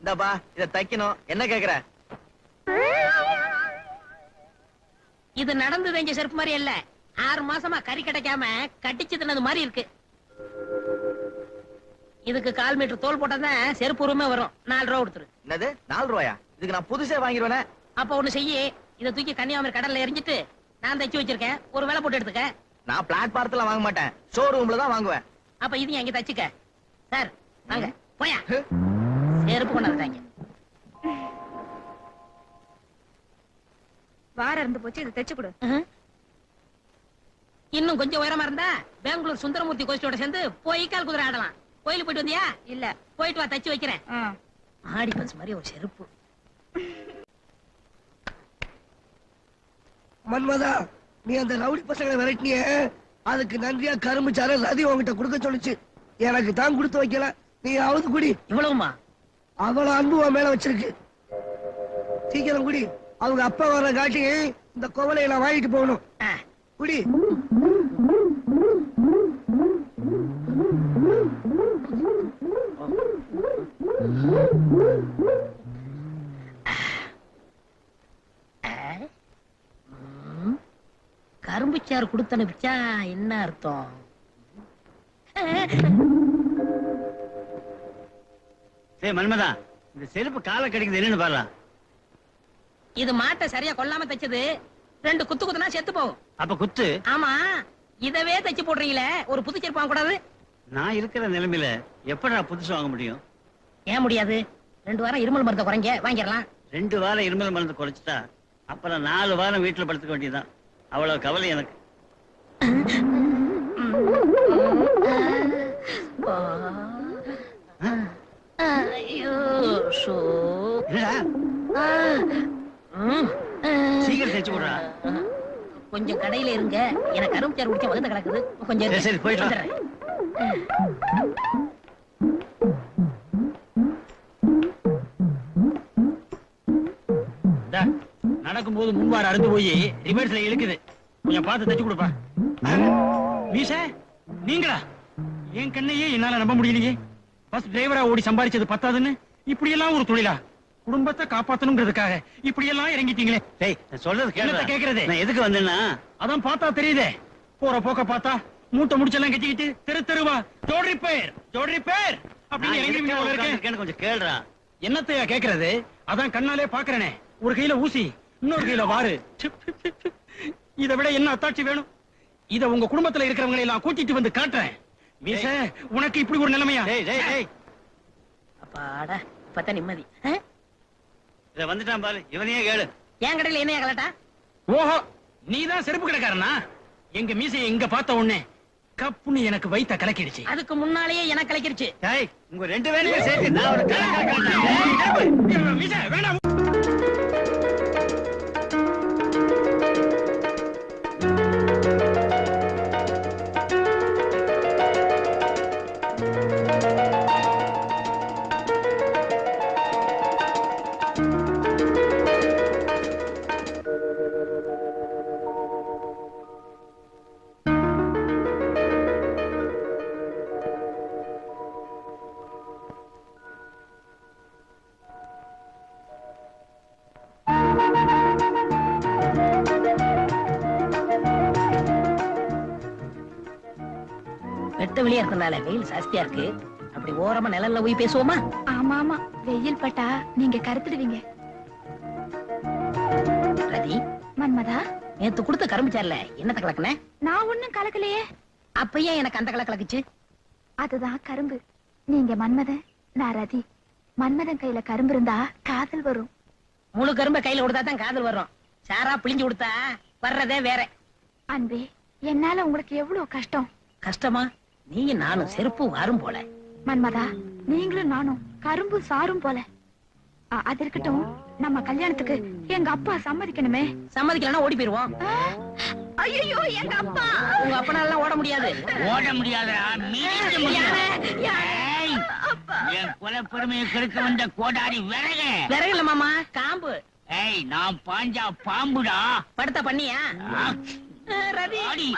இந்தப்பா இத தைக்கணும். என்ன கேக்குற? இது நடந்து தெரிஞ்ச செருப்பு மாதிரி இல்ல ஆறு மாசமா கறி கிடைக்காம கட்டிச்சு தின்னது மாதிரி இருக்கு. இதுக்கு கால் மீட்டர் தோல் போட்டாதான் செருப்பு உரிமை வரும். நாலு ரூபா கொடுத்துரு. என்னது? நாலு ரூபாயா? இதுக்கு நான் புதுசே வாங்கிடுவேனே. அப்ப ஒண்ணு செய்யி இதை தூக்கி கன்னியாகுமரி கடல்ல எரிஞ்சிட்டு நான் தைச்சு வச்சிருக்கேன். ஒரு வேலை போட்டு எடுத்துக்க. நான் பிளாட்பாரத்துல வாங்க மாட்டேன். ஷோரூம்ல தான் வாங்குவேன். அப்ப இது அங்க தச்சுக்க. சார் வாங்க. போயா. செருப்பு கொண்டாந்துட்டாங்க வாரம் இருந்து போச்சு இதை தைச்சு கொடு. இன்னும் கொஞ்சம் உயரமா இருந்தா பெங்களூர் சுந்தரமூர்த்தி கோஷ்டியோட சேர்ந்து போய் கால் குதிரை ஆடலாம். கோயிலுக்கு போயிட்டு வந்தியா? இல்ல. போயிட்டு வா தச்சு வைக்கிறேன். ஆடி பஸ் மாதிரி ஒரு செருப்பு. மன்மதா நீ அந்த ரவுடி பசங்களை விரட்டினிய. அதுக்கு நன்றியா கரும்பு சார ரதி உன்கிட்ட கொடுக்க சொல்லுச்சு. எனக்கு தான் கொடுத்து வைக்கல. நீ அவது குடி. இவ்வளவுமா? அவ்வளவு அன்பு உன் மேல வச்சிருக்கு. சீக்கிரம் குடி. அவங்க அப்பா வர காட்டி இந்த கோவலையை நான் வாங்கிட்டு போகணும். குடி. ஆ. கரும்புச்சாறு கொடுத்து அனுப்பிச்சா என்ன அர்த்தம்? சரி மன்மதா இந்த செருப்பு காலை கடிக்குது என்னன்னு பாரு இது மாட்டை சரியா கொல்லாம தைச்சது ரெண்டு குத்து குத்துனா செத்து போகும். அப்ப குத்து? ஆமா இதவே தைச்சு போடுறீங்களே ஒரு புது செருப்பு வாங்க கூடாது. நான் இருக்கிற நிலைமையில எப்படி புதுசு வாங்க முடியும்? ஏன் முடியாது? ரெண்டு வாரம் இருமல் மருந்த குறைங்க வாங்கிடலாம். ரெண்டு வாரம் இருமல் மருந்து குறைச்சிட்டா அப்புறம் நாலு வாரம் வீட்டுல படுத்துக்க வேண்டியதுதான். அவ்வளவு கவலை எனக்கு. சீக்கிரம் தைச்சு விடுறா கொஞ்சம் கடையில இருங்க. எனக்கு கரும்புச்சாறு குடிச்ச வகுத்த கிடக்குது. கொஞ்சம். சரி, சரி, போயிட்டு. வந்துடுறேன். நடக்கும்போது அறுந்து போய் ரிவர்ஸ்ல இழுக்குது. கொஞ்சம் பார்த்து தைச்சு கொடுப்பா. மீச நீங்களா? என் கண்ணையே என்னால நம்ப முடியலையே. பஸ் டிரைவரா ஓடி சம்பாதிச்சது பத்தாதுன்னு? இப்படி எல்லாம் ஒரு தொழிலா? குடும்பத்தை காப்பாத்தணுங்கிறதுக்காக இப்படி எல்லாம் இறங்கிட்டீங்களே. டேய் சொல்றது கேளுடா கேக்குறது? நான் எதுக்கு வந்தேன்னா? அதான் பார்த்தா தெரியுதே. போற போக்க பார்த்தா மூட்டை முடிச்செல்லாம் கட்டிக்கிட்டு தெரு தெருவா ஜோடி ரிப்பேர் ஜோடி ரிப்பேர் அப்படின்னு இறங்கி கொஞ்சம் கேளுடா. என்னத்தையா கேக்குறது? அதான் கண்ணாலே பாக்குறேனே. ஒரு கையில ஊசி இன்னொரு கையில வாரு இதை விட என்ன அத்தாட்சி வேணும்? இத உங்க குடும்பத்துல இருக்கிறவங்களை எல்லாம் கூட்டிட்டு வந்து காட்டுறேன். மீச உனக்கு இப்படி ஒரு நிலைமையா? அப்பாடா இப்பதான் நிம்மதி? இத வந்துட்டான் பாரு இவனையே கேளு. என் கடையில என்னையா கலட்டா? ஓஹோ நீதான் செருப்பு கிடக்காரனா? எங்க மீசையை இங்க பார்த்த உடனே கப்புன்னு எனக்கு வைத்த கலக்கிடுச்சு. அதுக்கு முன்னாலேயே எனக்கு கலைக்கிருச்சு டேய் உங்க ரெண்டு பேரையும் சேர்த்து நான் ஒரு கலக்க வெட்ட வெளியா இருக்கனால வெயில் ஜாஸ்தியா இருக்கு. அப்படி ஓரமா நிழல்ல போய் பேசுவோமா? ஆமா ஆமா. வெயில் பட்டா நீங்க கருத்துடுவீங்க. ரதி மன்மதா? நேத்து கொடுத்த கரும்புச்சார்ல என்னத்த கலக்குன? நான் ஒண்ணும் கலக்கலையே. அப்ப ஏன் எனக்கு அந்த கலர் கலக்குச்சு? அதுதான் கரும்பு. நீங்க மன்மதன் நான் ரதி. மன்மதன் கையில கரும்பு இருந்தா காதல் வரும். முழு கரும்பை கையில கொடுத்தா தான் காதல் வரும். சாரா பிழிஞ்சு கொடுத்தா வர்றதே வேற. அன்பே என்னால உங்களுக்கு எவ்வளவு கஷ்டம்? கஷ்டமா? நீயும் நானும் செருப்பு வரும் போல. மன்மதா நீங்களும் நானும் கரும்பு சாரும் போல. அது இருக்கட்டும். நம்ம கல்யாணத்துக்கு எங்க அப்பா சம்மதிக்கணுமே. சம்மதிக்கலன்னா ஓடி போயிருவோம். ஐயோ எங்க அப்பா! உங்க அப்பனால ஓட முடியாது. ஓட முடியாதா? என் குல பெருமையை கெடுக்க வந்த கோடாரி விறகு. விறகு இல்ல மாமா காம்பு. ஏய் நான் பாஞ்சா பாம்புடா? படுத்த பண்ணியா? ரதி ஆடி.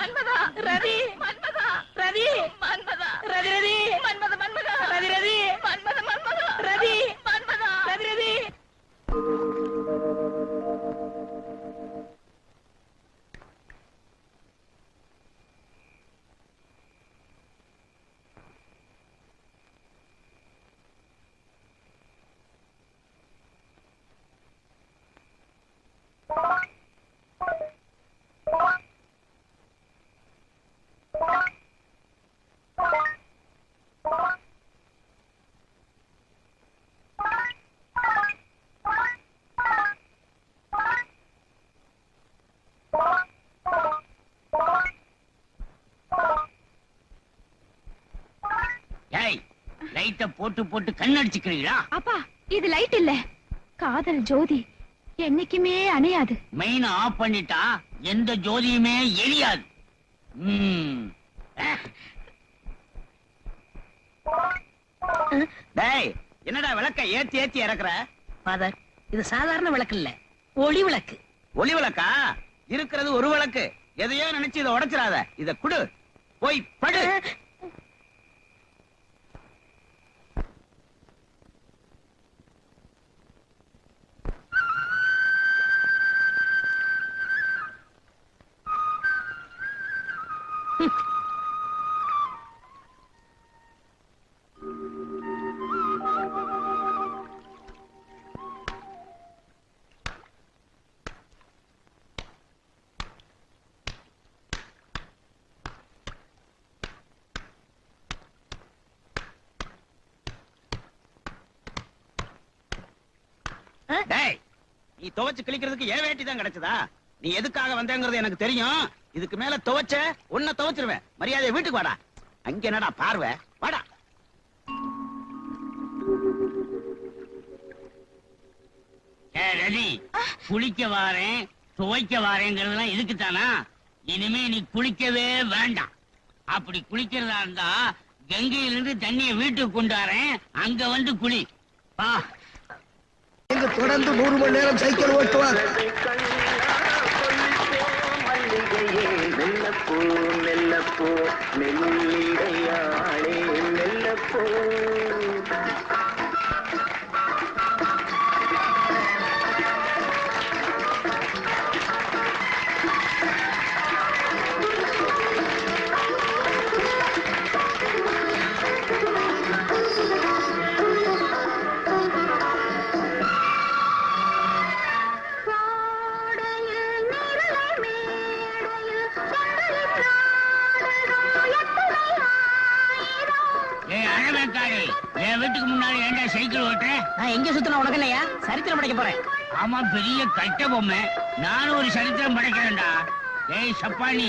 லைட்ட போட்டு போட்டு கண்ணடிச்சுக்கிறீங்களா? அப்பா இது லைட் இல்ல. காதல் ஜோதி. என்னைக்குமே அணையாது. மெயின் ஆஃப் பண்ணிட்டா எந்த ஜோதியுமே எரியாது. டேய் என்னடா விளக்க ஏத்தி ஏத்தி இறக்குற? ஃபாதர் இது சாதாரண விளக்கு இல்ல. ஒளி விளக்கு. ஒளி விளக்கா? இருக்கிறது ஒரு விளக்கு. எதையோ நினைச்சு இதை உடைச்சிடாத. இத குடு. போய் படு. நீ துவைச்சு கிழிக்கிறதுக்கு ஏன் வேட்டி தான் கிடைச்சதா? நீ எதுக்காக வந்தேங்கிறது எனக்கு தெரியும். இதுக்கு மேல துவைச்ச உன்னை துவைச்சிருவேன். மரியாதை வீட்டுக்கு வாடா. அங்க என்னடா பார்வை? வாடா. ஏ ரவி குளிக்க வாரேன் துவைக்க வாரேங்கிறதுலாம் இதுக்குத்தானா? இனிமே நீ குளிக்கவே வேண்டாம். அப்படி குளிக்கிறதா இருந்தா கங்கையிலிருந்து தண்ணிய வீட்டுக்கு கொண்டாரேன் அங்க வந்து குளி. பா. இங்கு தொடர்ந்து நூறு மணி நேரம் சைக்கிள் ஓட்டுவார். மெல்லப்போ மெல்லப்பூ மெல்லப்பூ மெல்லிடையாளே மெல்லப்பூ. என் வீட்டுக்கு முன்னாடி சைக்கிள் ஓட்டுற? நான் எங்க சுத்தின உனக்கு இல்லையா சரித்திரம் படைக்க போறேன். ஆமா பெரிய கட்ட பொம்மை. நானும் ஒரு சரித்திரம் படைக்கிறேன்டா. ஏய் சப்பானி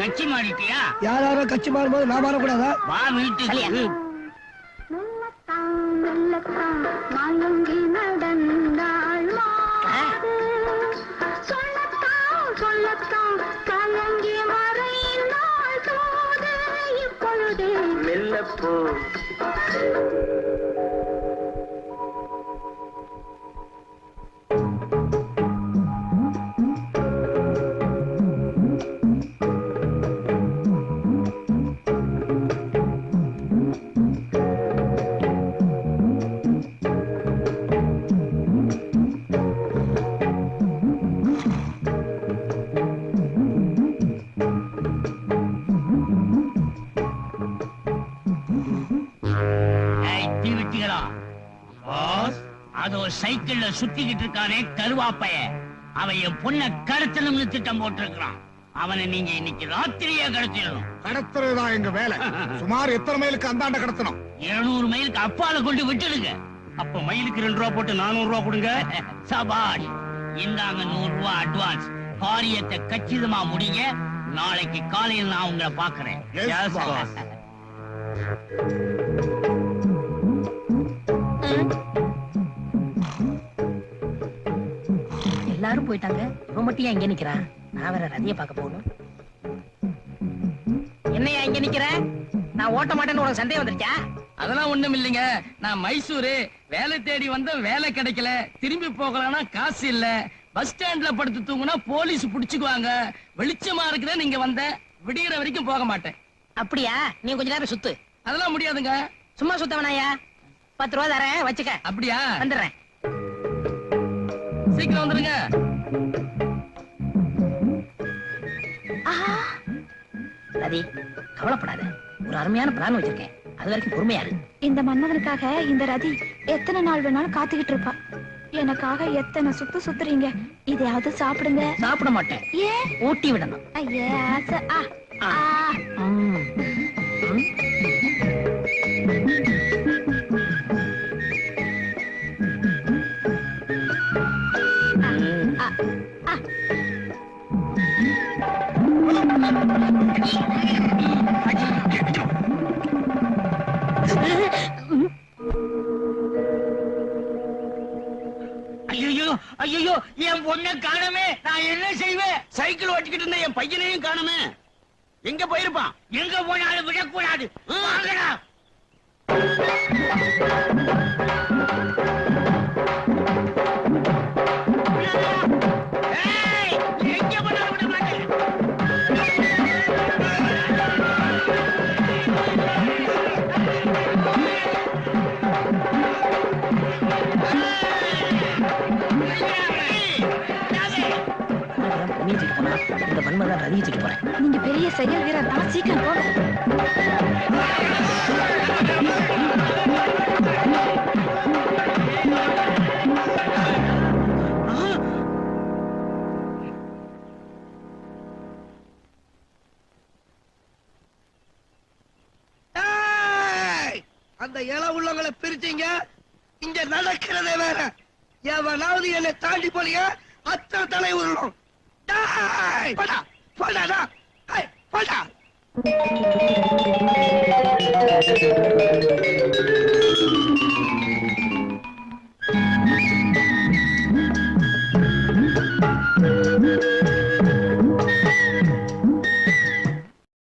கட்சி மாறிட்டியா? யார் யாரோ கட்சி மாறும்போது நான் மாறக்கூடாதா? வா வீட்டுக்கு. நடந்தாள். சொல்லத்தான் சொல்லத்தான். மெல்லப்பூ ஏய் சைக்கிள்ல சுத்திக்கிட்டு இருக்கானே கருவாப்பைய. அவன் என் பொண்ண கடத்தணும்னு திட்டம் போட்டிருக்கிறான். அவனை நீங்க இன்னைக்கு ராத்திரியே கடத்திடணும். கடத்துறதுதான் எங்க வேலை. சுமார் எத்தனை மைலுக்கு அந்தாண்ட கடத்தணும்? இருநூறு மைலுக்கு அப்பால கொண்டு விட்டுடுங்க. அப்ப மைலுக்கு ரெண்டு ரூபா போட்டு நானூறு ரூபா கொடுங்க. சபாஷ் இந்தாங்க நூறு ரூபா அட்வான்ஸ் காரியத்தை கச்சிதமா முடிங்க. நாளைக்கு காலையில் நான் உங்களை பாக்குறேன். போயிட்டாங்க. இவன் மட்டும் ஏன் இங்க நிக்கிறான் நான் வேற ரதிய பார்க்க போகணும். என்னையா இங்க நிக்கிற? நான் ஓட்ட மாட்டேன்னு உனக்கு சந்தேகம் வந்துருச்சா? அதெல்லாம் ஒண்ணும் இல்லைங்க. நான் மைசூரு. வேலை தேடி வந்த வேலை கிடைக்கல. திரும்பி போகலாம்னா காசு இல்ல. பஸ் ஸ்டாண்ட்ல படுத்து தூங்குனா போலீஸ் புடிச்சுக்குவாங்க. வெளிச்சமா இருக்குதே நீங்க வந்த. விடிகிற வரைக்கும் போக மாட்டேன். அப்படியா? நீ கொஞ்ச நேரம் சுத்து. அதெல்லாம் முடியாதுங்க. சும்மா சுத்த வேணாயா பத்து ரூபா தரேன் வச்சுக்க. அப்படியா? வந்துடுறேன். சீக்கிரம் வந்துருங்க. ரதி கவலைப்படாத. ஒரு அருமையான பிளான் வச்சிருக்கேன். அது வரைக்கும் பொறுமையா இரு. இந்த மன்னவனுக்காக இந்த ரதி எத்தனை நாள் வேணாலும் காத்துக்கிட்டு இருப்பா. எனக்காக எத்தனை சுத்து சுத்துறீங்க. இதையாவது சாப்பிடுங்க. சாப்பிட மாட்டேன். ஏன் ஊட்டி விடணும். ஐயே ஆசை. ஆ. ஆ. நான் செயல் வீரர் தான் சீக்கிரம் போங்க அந்த இல உள்ளவங்களை பிரிச்சீங்க. இங்க நடக்கிறதே வேற. எவனாவது என்னை தாண்டி போலியா அத்தனை தலை உருளும். டேய்! போடா Thank you.